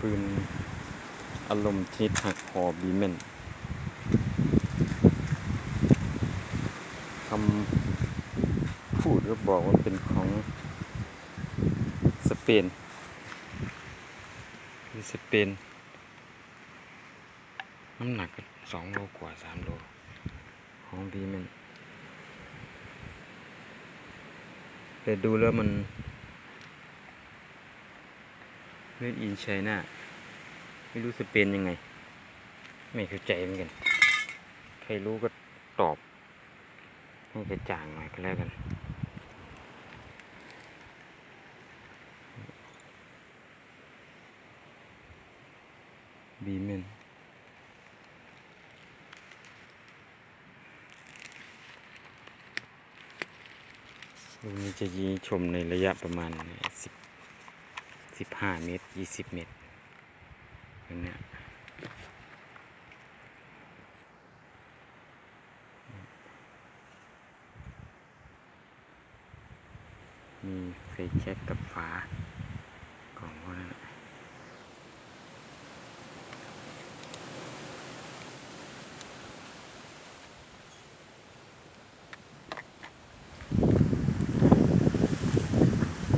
ปืนอารมณ์ชิดหักคอบีเมนคำพูดก็บอกว่าเป็นของสเปนคือสเปน น้ำหนักก็สองโลกว่าสามโล ของบีเมนแต่ดูแล้วมันเมดอินไชน่า ไม่รู้สเปนยังไง ไม่เข้าใจเหมือนกัน ใครรู้ก็ตอบ ให้กระจ่างหน่อยก็แล้วกันบีเมนลูกนี้จะยิงชมในระยะประมาณสิบสิบห้าเมตรยี่สิบเมตร อย่างเนี้ยมีไฟแช็กกับฝากล่องพวกนั้นน่ะ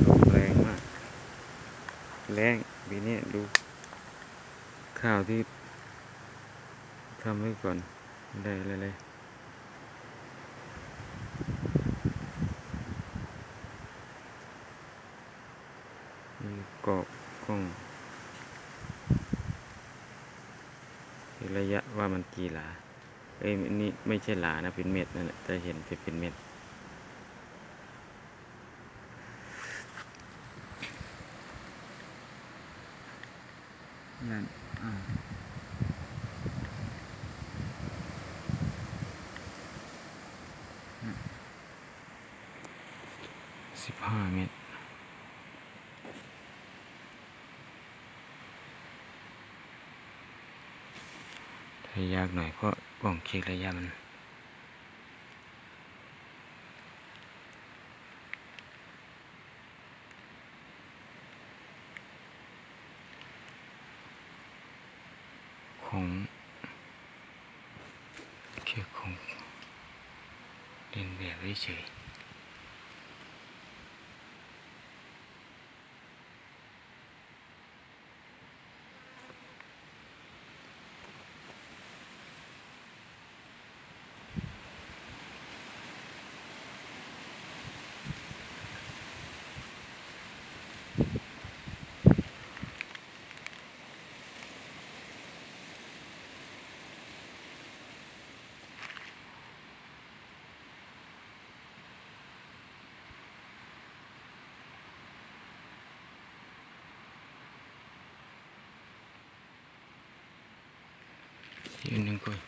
ลมแรงมาก แรงปีนี้ดู ข้าว ที่ทำไว้ก่อนได้เลยมีกรอบกล้องระยะว่ามันกี่หลา เอ้ยนนี่ไม่ใช่หลานะเป็นเม็ดนั่นแหละจะเห็นจะเป็นเม็ด นั่นอ่าสิบห้าเมตรถ้ายากหน่อยเพราะกล้องเช็คระยะมัน ของเกี่ยวของเรียนแบบเฉย ๆยืนหนึ่งก่อน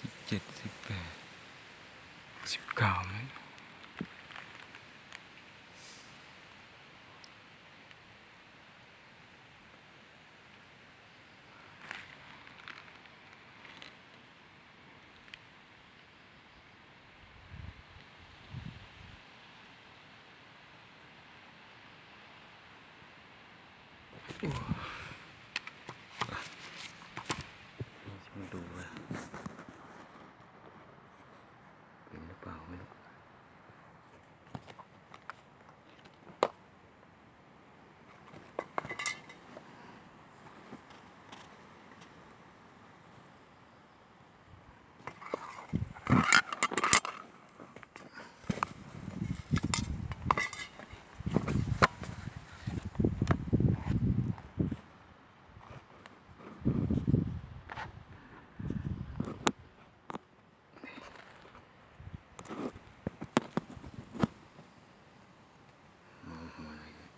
สิบเจ็ดสิบแปดสิบเก้าไหม ตรนี่จะมาดูว่าเป็นหรือเปล่าไม่รู้ มองหัวอะไรเนี่ย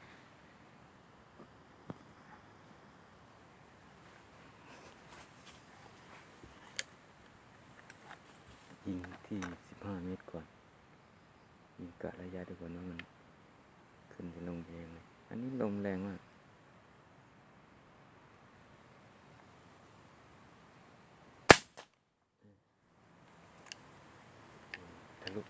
ยิงที่สิบห้าเมตรก่อนยิงกะระยะดีก่านว่ามัน ขึ้นจะลงแรงเลย อันนี้ลมแรงมากทะลุ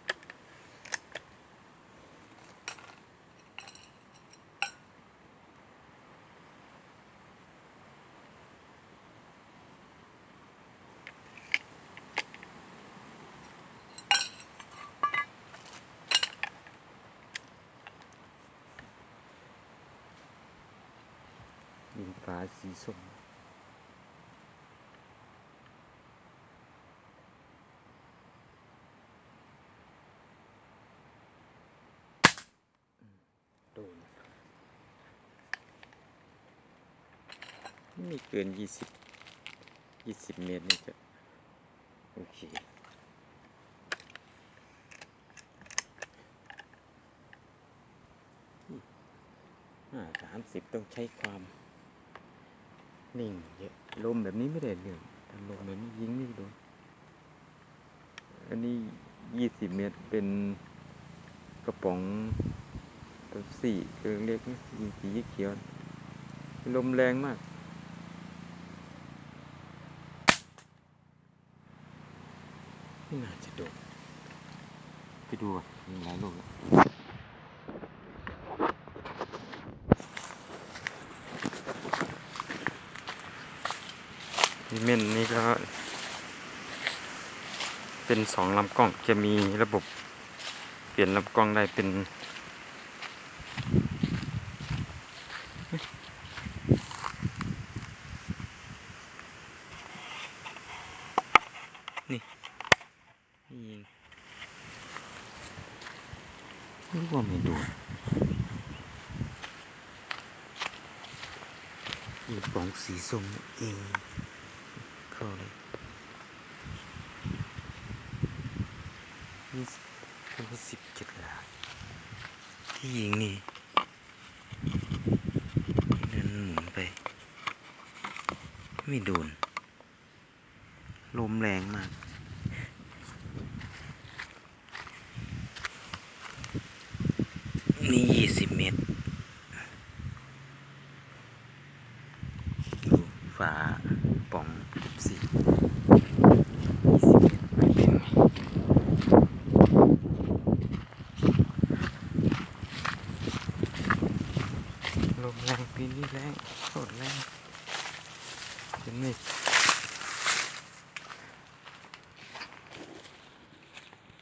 สีส้มโดนไม่เกินยี่สิบยี่สิบเมตรนี่จะโอเคห้าสามสิบต้องใช้ความ นิ่งเยอะลมแบบนี้ไม่ได้เรื่องลมแบบนี้ยิงไม่โดนอันนี้ยี่สิบเมตรเป็นกระป๋องเป๊ปซี่เครื่อเล็กนะยิงสีเขียว ลมแรงมากไม่น่าจะโดนไปดูอะมีหลายลูกแล้ว อีเมนนี่ก็ เป็นสองลำกล้องจะมีระบบเปลี่ยนลำกล้องได้เป็นนี่ยิงรู้ว่าไม่ดูอีกปองสีส้มเอง ข้าเลยยี่สิบเป็นสิบเจ็ดล้านที่ยิงนี่เดินหมุนไป ไม่โดน ลมแรงมากนี่ยี่สิบเมตร